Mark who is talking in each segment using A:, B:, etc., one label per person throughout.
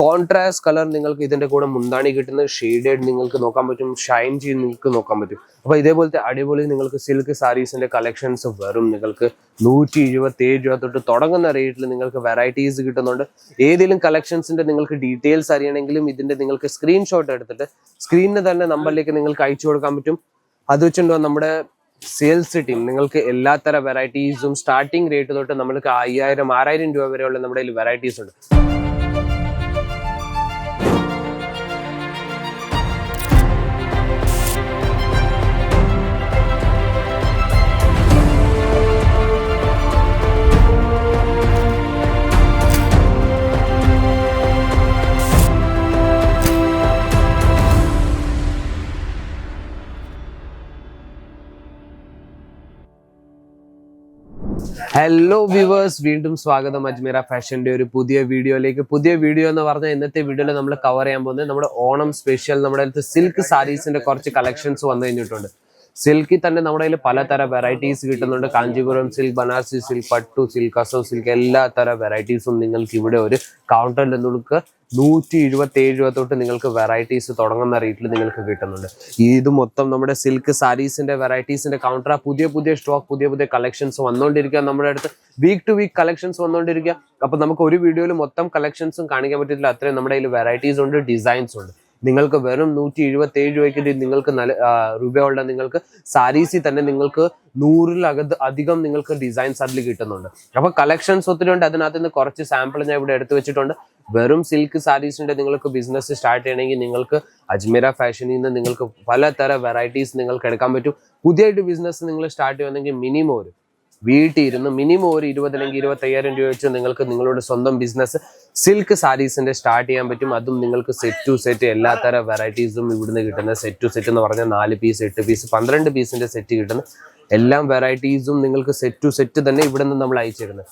A: Contrast colour നിങ്ങൾക്ക് ഇതിന്റെ കൂടെ മുന്താണി കിട്ടുന്ന ഷെയ്ഡഡ് നിങ്ങൾക്ക് നോക്കാൻ പറ്റും ഷൈൻ ചെയ്ത് നിങ്ങൾക്ക് നോക്കാൻ പറ്റും. അപ്പൊ ഇതേപോലത്തെ അടിപൊളി നിങ്ങൾക്ക് സിൽക്ക് സാരീസിന്റെ കളക്ഷൻസ് വരും നിങ്ങൾക്ക് നൂറ്റി ഇരുപത്തി ഏഴ് രൂപ തൊട്ട് തുടങ്ങുന്ന റേറ്റിൽ നിങ്ങൾക്ക് വെറൈറ്റീസ് കിട്ടുന്നുണ്ട്. ഏതെങ്കിലും കളക്ഷൻസിന്റെ നിങ്ങൾക്ക് ഡീറ്റെയിൽസ് അറിയണമെങ്കിലും ഇതിന്റെ നിങ്ങൾക്ക് സ്ക്രീൻഷോട്ട് എടുത്തിട്ട് സ്ക്രീനിന് തന്നെ നമ്പറിലേക്ക് നിങ്ങൾക്ക് അയച്ചു കൊടുക്കാൻ പറ്റും. അത് വെച്ചിട്ടുണ്ടോ? നമ്മുടെ സെയിൽസ് ടീം നിങ്ങൾക്ക് എല്ലാത്തര വെറൈറ്റീസും സ്റ്റാർട്ടിംഗ് റേറ്റ് തൊട്ട് നമ്മൾക്ക് അയ്യായിരം ആറായിരം രൂപ വരെയുള്ള നമ്മുടെ വെറൈറ്റീസ് ഉണ്ട്. ഹലോ വ്യൂവേഴ്സ് വീണ്ടും സ്വാഗതം. അജ്മീറ ഫാഷന്റെ ഒരു പുതിയ വീഡിയോയിലേക്ക്. പുതിയ വീഡിയോ എന്ന് പറഞ്ഞാൽ ഇന്നത്തെ വീഡിയോയിൽ നമ്മൾ കവർ ചെയ്യാൻ പോകുന്നത് നമ്മുടെ ഓണം സ്പെഷ്യൽ നമ്മുടെ അടുത്ത് സിൽക്ക് സാരീസിന്റെ കുറച്ച് കളക്ഷൻസ് വന്നു കഴിഞ്ഞിട്ടുണ്ട്. സിൽക്കിൽ തന്നെ നമ്മുടെ കയ്യിൽ പലതരം വെറൈറ്റീസ് കിട്ടുന്നുണ്ട്. കാഞ്ചീപുരം സിൽക്ക് ബനാറസി സിൽക്ക് പട്ടു സിൽക്ക് അസോ സിൽക്ക് എല്ലാ തരം വെറൈറ്റീസും നിങ്ങൾക്ക് ഇവിടെ ഒരു കൗണ്ടറിൽ നിങ്ങൾക്ക് നൂറ്റി എഴുപത്തി ഏഴ് രൂപ തൊട്ട് നിങ്ങൾക്ക് വെറൈറ്റീസ് തുടങ്ങുന്ന റേറ്റിൽ നിങ്ങൾക്ക് കിട്ടുന്നുണ്ട്. ഇത് മൊത്തം നമ്മുടെ സിൽക്ക് സാരീസിന്റെ വെറൈറ്റീസിന്റെ കൗണ്ടർ പുതിയ പുതിയ സ്റ്റോക്ക് പുതിയ പുതിയ കളക്ഷൻസ് വന്നുകൊണ്ടിരിക്കുക നമ്മുടെ അടുത്ത് വീക്ക് ടു വീക്ക് കളക്ഷൻസ് വന്നുകൊണ്ടിരിക്കുക അപ്പൊ നമുക്ക് ഒരു വീഡിയോയിൽ മൊത്തം കളക്ഷൻസും കാണിക്കാൻ പറ്റത്തില്ല. അത്രയും നമ്മുടെ കയ്യിൽ വെറൈറ്റീസ് ഉണ്ട് ഡിസൈൻസ് ഉണ്ട്. നിങ്ങൾക്ക് വെറും നൂറ്റി എഴുപത്തി ഏഴ് രൂപയ്ക്ക് നിങ്ങൾക്ക് നല്ല രൂപയുള്ള നിങ്ങൾക്ക് സാരീസിൽ തന്നെ നിങ്ങൾക്ക് നൂറിലകത്ത് അധികം നിങ്ങൾക്ക് ഡിസൈൻസ് അതിൽ കിട്ടുന്നുണ്ട്. അപ്പൊ കളക്ഷൻസ് ഒത്തിരി ഉണ്ട്. അതിനകത്ത് നിന്ന് കുറച്ച് സാമ്പിൾ ഞാൻ ഇവിടെ എടുത്തു വെച്ചിട്ടുണ്ട്. വെറും സിൽക്ക് സാരീസിന്റെ നിങ്ങൾക്ക് ബിസിനസ് സ്റ്റാർട്ട് ചെയ്യണമെങ്കിൽ നിങ്ങൾക്ക് അജ്മീര ഫാഷനിൽ നിന്ന് നിങ്ങൾക്ക് പലതരം വെറൈറ്റീസ് നിങ്ങൾക്ക് എടുക്കാൻ പറ്റും. പുതിയായിട്ട് ബിസിനസ് നിങ്ങൾ സ്റ്റാർട്ട് ചെയ്യുന്നെങ്കിൽ മിനിമം ഒരു വീട്ടിൽ ഇരുന്ന് മിനിമം ഒരു ഇരുപത് അല്ലെങ്കിൽ ഇരുപത്തയ്യായിരം രൂപ വെച്ച് നിങ്ങൾക്ക് നിങ്ങളുടെ സ്വന്തം ബിസിനസ് സിൽക്ക് സാരീസിന്റെ സ്റ്റാർട്ട് ചെയ്യാൻ പറ്റും. അതും നിങ്ങൾക്ക് സെറ്റ് ടു സെറ്റ് എല്ലാ തരം വെറൈറ്റീസും ഇവിടുന്ന് കിട്ടുന്ന സെറ്റ് ടു സെറ്റ് എന്ന് പറഞ്ഞാൽ നാല് പീസ് എട്ട് പീസ് പന്ത്രണ്ട് പീസിന്റെ സെറ്റ് കിട്ടുന്ന എല്ലാം വെറൈറ്റീസും നിങ്ങൾക്ക് സെറ്റ് ടു സെറ്റ് തന്നെ ഇവിടെ നിന്ന് നമ്മൾ അയച്ചിരുന്നത്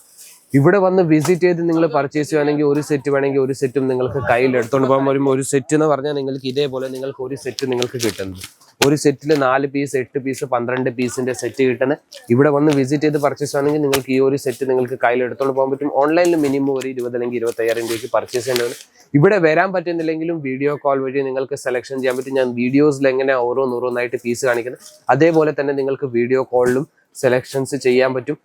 A: ഇവിടെ വന്ന് വിസിറ്റ് ചെയ്ത് നിങ്ങൾ പർച്ചേസ് ചെയ്യുകയാണെങ്കിൽ ഒരു സെറ്റ് വേണമെങ്കിൽ ഒരു സെറ്റും നിങ്ങൾക്ക് കയ്യിൽ എടുത്തോണ്ട് പോകാൻ വരുമ്പോൾ ഒരു സെറ്റ് എന്ന് പറഞ്ഞാൽ നിങ്ങൾക്ക് ഇതേപോലെ നിങ്ങൾക്ക് ഒരു സെറ്റ് നിങ്ങൾക്ക് കിട്ടുന്നത്. ഒരു സെറ്റിൽ നാല് പീസ് എട്ട് പീസ് പന്ത്രണ്ട് പീസിന്റെ സെറ്റ് കിട്ടുന്നത് ഇവിടെ വന്ന് വിസിറ്റ് ചെയ്ത് പർച്ചേസ് ചെയ്യുകയാണെങ്കിൽ നിങ്ങൾക്ക് ഈ ഒരു സെറ്റ് നിങ്ങൾക്ക് കയ്യിൽ എടുത്തോണ്ട് പോകാൻ പറ്റും. ഓൺലൈനിൽ മിനിമം ഒരു ഇരുപത് അല്ലെങ്കിൽ ഇരുപത്തയ്യായിരം രൂപയ്ക്ക് പർച്ചേസ് ചെയ്യേണ്ടത് ഇവിടെ വരാൻ പറ്റുന്നില്ലെങ്കിലും വീഡിയോ കോൾ വഴി നിങ്ങൾക്ക് സെലക്ഷൻ ചെയ്യാൻ പറ്റും. ഞാൻ വീഡിയോസിൽ എങ്ങനെ ഓരോന്നോരോന്നായിട്ട് പീസ് കാണിക്കുന്നത്. അതേപോലെ തന്നെ നിങ്ങൾക്ക് വീഡിയോ കോളിലും സെലക്ഷൻസ് ചെയ്യാൻ പറ്റും.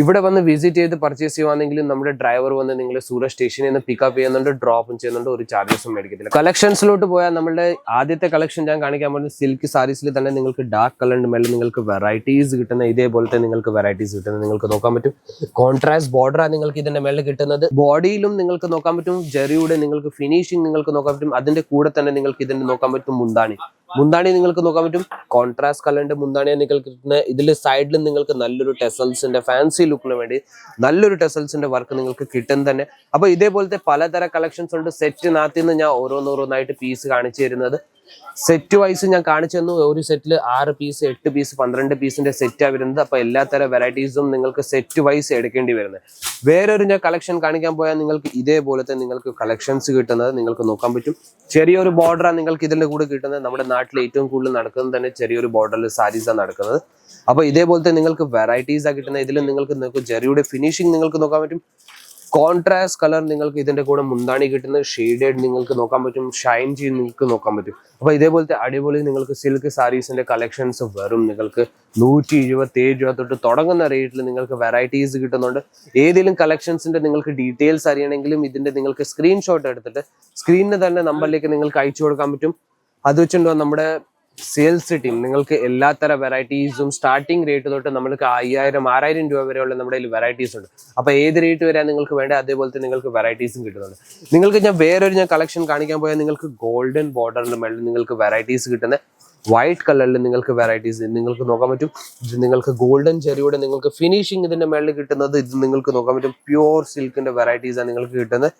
A: ഇവിടെ വന്ന് വിസിറ്റ് ചെയ്ത് പർച്ചേസ് ചെയ്യുവാണെങ്കിലും നമ്മുടെ ഡ്രൈവർ വന്ന് നിങ്ങളെ സൂറത്ത് സ്റ്റേഷനിൽ നിന്ന് പിക്കപ്പ് ചെയ്യുന്നുണ്ട് ഡ്രോപ്പും ചെയ്യുന്നുണ്ട് ഒരു ചാർജസും മേടിക്കത്തില്ല. കളക്ഷൻസിലോട്ട് പോയാൽ നമ്മുടെ ആദ്യത്തെ കളക്ഷൻ ഞാൻ കാണിക്കാൻ പോകുന്നത് സിൽക്ക് സാരീസിൽ തന്നെ നിങ്ങൾക്ക് ഡാർക്ക് കളറിന്റെ മേലെ നിങ്ങൾക്ക് വെറൈറ്റീസ് കിട്ടുന്ന ഇതേപോലത്തെ നിങ്ങൾക്ക് വെറൈറ്റീസ് കിട്ടുന്നത് നിങ്ങൾക്ക് നോക്കാൻ പറ്റും. കോൺട്രാസ്റ്റ് ബോർഡറാണ് നിങ്ങൾക്ക് ഇതിന്റെ മേലെ കിട്ടുന്നത്. ബോഡിയിലും നിങ്ങൾക്ക് നോക്കാൻ പറ്റും. ജെറിയുടെ നിങ്ങൾക്ക് ഫിനിഷിംഗ് നിങ്ങൾക്ക് നോക്കാൻ പറ്റും. അതിന്റെ കൂടെ തന്നെ നിങ്ങൾക്ക് ഇതിന്റെ നോക്കാൻ പറ്റും മുന്താണി. മുന്താണി നിങ്ങൾക്ക് നോക്കാൻ പറ്റും. കോൺട്രാസ്റ്റ് കളറിന്റെ മുന്താണിയാണ് നിങ്ങൾക്ക് കിട്ടുന്നത്. ഇതിൽ സൈഡിലും നിങ്ങൾക്ക് നല്ലൊരു ടെസൽസിന്റെ ഫാൻസി ലുക്കിന് വേണ്ടി നല്ലൊരു ടെസൽസിന്റെ വർക്ക് നിങ്ങൾക്ക് കിട്ടും തന്നെ. അപ്പൊ ഇതേപോലത്തെ പലതര കളക്ഷൻസ് ഉണ്ട്. സെറ്റിനകത്ത് നിന്ന് ഞാൻ ഓരോന്നോരോന്നായിട്ട് പീസ് കാണിച്ചു തരുന്നത്. സെറ്റ് വൈസ് ഞാൻ കാണിച്ചു തന്നു. ഒരു സെറ്റിൽ ആറ് പീസ് എട്ട് പീസ് പന്ത്രണ്ട് പീസിന്റെ സെറ്റാണ് വരുന്നത്. അപ്പൊ എല്ലാത്തര വെറൈറ്റീസും നിങ്ങൾക്ക് സെറ്റ് വൈസ് എടുക്കേണ്ടി വരുന്നത്. വേറൊരു ഞാൻ കളക്ഷൻ കാണിക്കാൻ പോയാൽ നിങ്ങൾക്ക് ഇതേപോലത്തെ നിങ്ങൾക്ക് കളക്ഷൻസ് കിട്ടുന്നത് നിങ്ങൾക്ക് നോക്കാൻ പറ്റും. ചെറിയൊരു ബോർഡറാണ് നിങ്ങൾക്ക് ഇതിന്റെ കൂടെ കിട്ടുന്നത്. നമ്മുടെ നാട്ടിൽ ഏറ്റവും കൂടുതൽ നടക്കുന്നത് തന്നെ ചെറിയൊരു ബോർഡറിൽ സാരീസാണ് നടക്കുന്നത്. അപ്പൊ ഇതേപോലത്തെ നിങ്ങൾക്ക് വെറൈറ്റീസ് ആ കിട്ടുന്നത്. ഇതിൽ നിങ്ങൾക്ക് നിങ്ങൾക്ക് ചെറിയുടെ ഫിനിഷിംഗ് നിങ്ങൾക്ക് നോക്കാൻ പറ്റും. കോൺട്രാസ്റ്റ് കളർ നിങ്ങൾക്ക് ഇതിന്റെ കൂടെ മുന്താണി കിട്ടുന്ന ഷെയ്ഡഡ് നിങ്ങൾക്ക് നോക്കാൻ പറ്റും ഷൈൻ ചെയ്ത് നിങ്ങൾക്ക് നോക്കാൻ പറ്റും. അപ്പൊ ഇതേപോലത്തെ അടിപൊളി നിങ്ങൾക്ക് സിൽക്ക് സാരീസിന്റെ കളക്ഷൻസ് വരും. നിങ്ങൾക്ക് നൂറ്റി ഇരുപത്തി ഏഴ് രൂപ തൊട്ട് തുടങ്ങുന്ന റേറ്റിൽ നിങ്ങൾക്ക് വെറൈറ്റീസ് കിട്ടുന്നുണ്ട്. ഏതെങ്കിലും കളക്ഷൻസിന്റെ നിങ്ങൾക്ക് ഡീറ്റെയിൽസ് അറിയണമെങ്കിലും ഇതിന്റെ നിങ്ങൾക്ക് സ്ക്രീൻഷോട്ട് എടുത്തിട്ട് സ്ക്രീനിന് തന്നെ നമ്പറിലേക്ക് നിങ്ങൾക്ക് അയച്ചു കൊടുക്കാൻ പറ്റും. അത് വെച്ചിട്ടുണ്ടോ നമ്മുടെ സെയിൽസ് ടീം നിങ്ങൾക്ക് എല്ലാത്തര വെറൈറ്റീസും സ്റ്റാർട്ടിംഗ് റേറ്റ് തൊട്ട് നമ്മൾക്ക് അയ്യായിരം ആറായിരം രൂപ വരെയുള്ള നമ്മുടെ കയ്യിൽ വെറൈറ്റീസ് ഉണ്ട്. അപ്പൊ ഏത് റേറ്റ് വരെ നിങ്ങൾക്ക് വേണ്ട അതേപോലത്തെ നിങ്ങൾക്ക് വെറൈറ്റീസും കിട്ടുന്നുണ്ട്. നിങ്ങൾക്ക് ഞാൻ വേറൊരു ഞാൻ കളക്ഷൻ കാണിക്കാൻ പോയാൽ നിങ്ങൾക്ക് ഗോൾഡൻ ബോർഡറിന്റെ മേളിൽ നിങ്ങൾക്ക് വെറൈറ്റീസ് കിട്ടുന്ന വൈറ്റ് കളറിൽ നിങ്ങൾക്ക് വെറൈറ്റീസ് നിങ്ങൾക്ക് നോക്കാൻ പറ്റും ഇത് നിങ്ങൾക്ക് ഗോൾഡൻ ചെറിയുടെ നിങ്ങൾക്ക് ഫിനിഷിംഗ് ഇതിന്റെ മേളിൽ കിട്ടുന്നത് ഇത് നിങ്ങൾക്ക് നോക്കാൻ പറ്റും. പ്യുവർ സിൽക്കിന്റെ വെറൈറ്റീസ് ആണ് നിങ്ങൾക്ക് കിട്ടുന്നത്.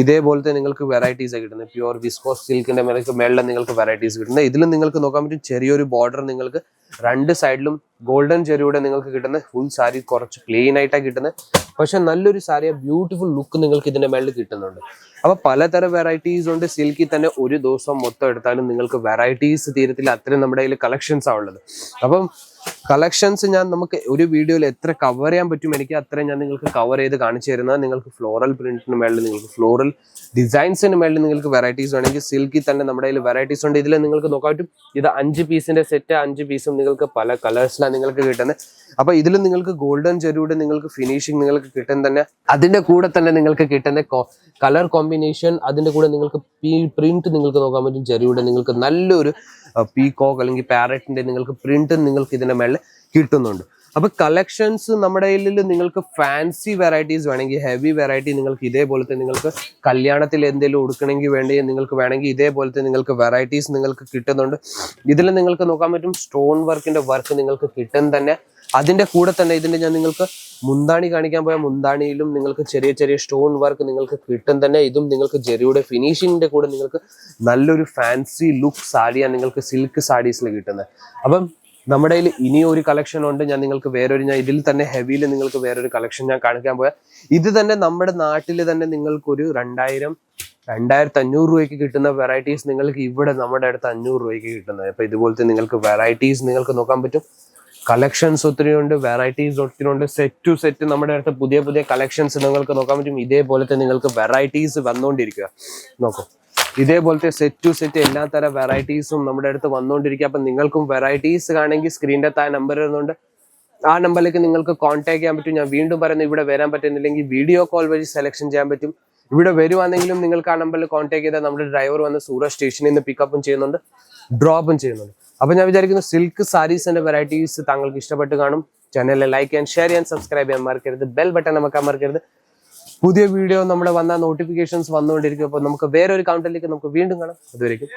A: ഇതേപോലത്തെ നിങ്ങൾക്ക് വെറൈറ്റീസ് കിട്ടുന്നത്. പ്യുവർ വിസ്കോസ് സിൽക്കിന്റെ മേലേക്ക് മേളിൽ നിങ്ങൾക്ക് വെറൈറ്റീസ് കിട്ടുന്നത്. ഇതിലും നിങ്ങൾക്ക് നോക്കാൻ പറ്റും ചെറിയൊരു ബോർഡർ നിങ്ങൾക്ക് രണ്ട് സൈഡിലും ഗോൾഡൻ ചെറിയുടെ നിങ്ങൾക്ക് കിട്ടുന്ന ഫുൾ സാരി കുറച്ച് ക്ലീൻ ആയിട്ടാണ് കിട്ടുന്നത്. പക്ഷെ നല്ലൊരു സാരി ബ്യൂട്ടിഫുൾ ലുക്ക് നിങ്ങൾക്ക് ഇതിന്റെ മേളിൽ കിട്ടുന്നുണ്ട്. അപ്പൊ പലതരം വെറൈറ്റീസ് ഉണ്ട്. സിൽക്കിൽ തന്നെ ഒരു ദിവസം മൊത്തം എടുത്താലും നിങ്ങൾക്ക് വെറൈറ്റീസ് തീരത്തിൽ അത്രയും നമ്മുടെ കയ്യിൽ കളക്ഷൻസ് ആ ഉള്ളത്. അപ്പം കളക്ഷൻസ് ഞാൻ നമുക്ക് ഒരു വീഡിയോയിൽ എത്ര കവർ ചെയ്യാൻ പറ്റും എനിക്ക് അത്രയും ഞാൻ നിങ്ങൾക്ക് കവർ ചെയ്ത് കാണിച്ചു തരുന്നത്. നിങ്ങൾക്ക് ഫ്ലോറൽ പ്രിന്റിന് മേളിൽ നിങ്ങൾക്ക് ഫ്ലോറൽ ഡിസൈൻസിന് മേളിൽ നിങ്ങൾക്ക് വെറൈറ്റീസ് വേണമെങ്കിൽ സിൽക്കിൽ തന്നെ നമ്മുടെ കയ്യിൽ വെറൈറ്റീസ് ഉണ്ട്. ഇതിൽ നിങ്ങൾക്ക് നോക്കാൻ പറ്റും. ഇത് അഞ്ച് പീസിന്റെ സെറ്റ് അഞ്ച് പീസും നിങ്ങൾക്ക് പല കളേഴ്സിലാണ് നിങ്ങൾക്ക് കിട്ടുന്നത് അപ്പൊ ഇതിൽ നിങ്ങൾക്ക് ഗോൾഡൻ ചെരുവിടെ നിങ്ങൾക്ക് ഫിനിഷിംഗ് നിങ്ങൾക്ക് കിട്ടുന്ന തന്നെ. അതിന്റെ കൂടെ തന്നെ നിങ്ങൾക്ക് കിട്ടുന്ന കളർ കോമ്പിനേഷൻ അതിന്റെ കൂടെ നിങ്ങൾക്ക് പ്രിന്റ് നിങ്ങൾക്ക് നോക്കാൻ പറ്റും ചെരുവിടെ നിങ്ങൾക്ക് നല്ലൊരു പീകോക്ക് അല്ലെങ്കിൽ പാരറ്റിന്റെ നിങ്ങൾക്ക് പ്രിന്റ് നിങ്ങൾക്ക് ഇതിന്റെ മേളിൽ കിട്ടുന്നുണ്ട്. അപ്പൊ കളക്ഷൻസ് നമ്മുടെ കയ്യിൽ നിങ്ങൾക്ക് ഫാൻസി വെറൈറ്റീസ് വേണമെങ്കിൽ ഹെവി വെറൈറ്റി നിങ്ങൾക്ക് ഇതേപോലത്തെ നിങ്ങൾക്ക് കല്യാണത്തിൽ എന്തെങ്കിലും ഉടുക്കണമെങ്കിൽ വേണ്ടി നിങ്ങൾക്ക് വേണമെങ്കിൽ ഇതേപോലത്തെ നിങ്ങൾക്ക് വെറൈറ്റീസ് നിങ്ങൾക്ക് കിട്ടുന്നുണ്ട്. ഇതിൽ നിങ്ങൾക്ക് നോക്കാൻ പറ്റും സ്റ്റോൺ വർക്കിന്റെ വർക്ക് നിങ്ങൾക്ക് കിട്ടും തന്നെ. അതിന്റെ കൂടെ തന്നെ ഇതിന്റെ ഞാൻ നിങ്ങൾക്ക് മുന്താണി കാണിക്കാൻ പോയ മുന്താണിയിലും നിങ്ങൾക്ക് ചെറിയ ചെറിയ സ്റ്റോൺ വർക്ക് നിങ്ങൾക്ക് കിട്ടും തന്നെ. ഇതും നിങ്ങൾക്ക് ജെറിയുടെ ഫിനിഷിങ്ങിന്റെ കൂടെ നിങ്ങൾക്ക് നല്ലൊരു ഫാൻസി ലുക്ക് സാരിയാണ് നിങ്ങൾക്ക് സിൽക്ക് സാരീസിൽ കിട്ടുന്നത്. അപ്പം നമ്മുടെ കയ്യിൽ ഇനിയും ഒരു കളക്ഷൻ ഉണ്ട്. ഞാൻ നിങ്ങൾക്ക് വേറൊരു ഞാൻ ഇതിൽ തന്നെ ഹെവിയിൽ നിങ്ങൾക്ക് വേറൊരു കളക്ഷൻ ഞാൻ കാണിക്കാൻ പോയാൽ ഇത് തന്നെ നമ്മുടെ നാട്ടിൽ തന്നെ നിങ്ങൾക്കൊരു രണ്ടായിരം രണ്ടായിരത്തി അഞ്ഞൂറ് രൂപയ്ക്ക് കിട്ടുന്ന വെറൈറ്റീസ് നിങ്ങൾക്ക് ഇവിടെ നമ്മുടെ അടുത്ത് അഞ്ഞൂറ് രൂപയ്ക്ക് കിട്ടുന്നത്. അപ്പൊ ഇതുപോലത്തെ നിങ്ങൾക്ക് വെറൈറ്റീസ് നിങ്ങൾക്ക് നോക്കാൻ പറ്റും. കളക്ഷൻസ് ഒത്തിരി ഉണ്ട് വെറൈറ്റീസ് ഒത്തിരി ഉണ്ട്. സെറ്റ് ടു സെറ്റ് നമ്മുടെ അടുത്ത് പുതിയ പുതിയ കളക്ഷൻസ് നിങ്ങൾക്ക് നോക്കാൻ പറ്റും. ഇതേപോലത്തെ നിങ്ങൾക്ക് വെറൈറ്റീസ് വന്നുകൊണ്ടിരിക്കുക നോക്കൂ. ഇതേപോലത്തെ സെറ്റ് ടു സെറ്റ് എല്ലാ തരം വെറൈറ്റീസും നമ്മുടെ അടുത്ത് വന്നുകൊണ്ടിരിക്കുക അപ്പൊ നിങ്ങൾക്കും വെറൈറ്റീസ് കാണണമെങ്കിൽ സ്ക്രീനിന്റെ താഴെ നമ്പർ വരുന്നുണ്ട് ആ നമ്പറിലേക്ക് നിങ്ങൾക്ക് കോൺടാക്ട് ചെയ്യാൻ പറ്റും. ഞാൻ വീണ്ടും പറയുന്നത് ഇവിടെ വരാൻ പറ്റുന്നില്ലെങ്കിൽ വീഡിയോ കോൾ വഴി സെലക്ഷൻ ചെയ്യാൻ പറ്റും. ഇവിടെ വരുവാണെങ്കിലും നിങ്ങൾക്ക് ആ നമ്പറിൽ കോൺടാക്ട് ചെയ്താൽ നമ്മുടെ ഡ്രൈവർ വന്ന് സൂറത്ത് സ്റ്റേഷനിൽ നിന്ന് പിക്കപ്പും ചെയ്യുന്നുണ്ട് ഡ്രോപ്പും ചെയ്യുന്നുണ്ട്. അപ്പൊ ഞാൻ വിചാരിക്കുന്നു സിൽക്ക് സാരീസിന്റെ വെറൈറ്റീസ് താങ്കൾക്ക് ഇഷ്ടപ്പെട്ട് കാണും. ചാനലിൽ ലൈക്ക് ചെയ്യാൻ ഷെയർ ചെയ്യാൻ സബ്സ്ക്രൈബ് ചെയ്യാൻ മറക്കരുത്. ബെൽ ബട്ടൺ നമുക്ക് മറക്കരുത്. പുതിയ വീഡിയോ നമ്മുടെ വന്ന നോട്ടിഫിക്കേഷൻസ് വന്നുകൊണ്ടിരിക്കും അപ്പോൾ നമുക്ക് ഒരു കൗണ്ടറിലേക്ക് നമുക്ക് വീണ്ടും കാണാം. അതുവരേക്കും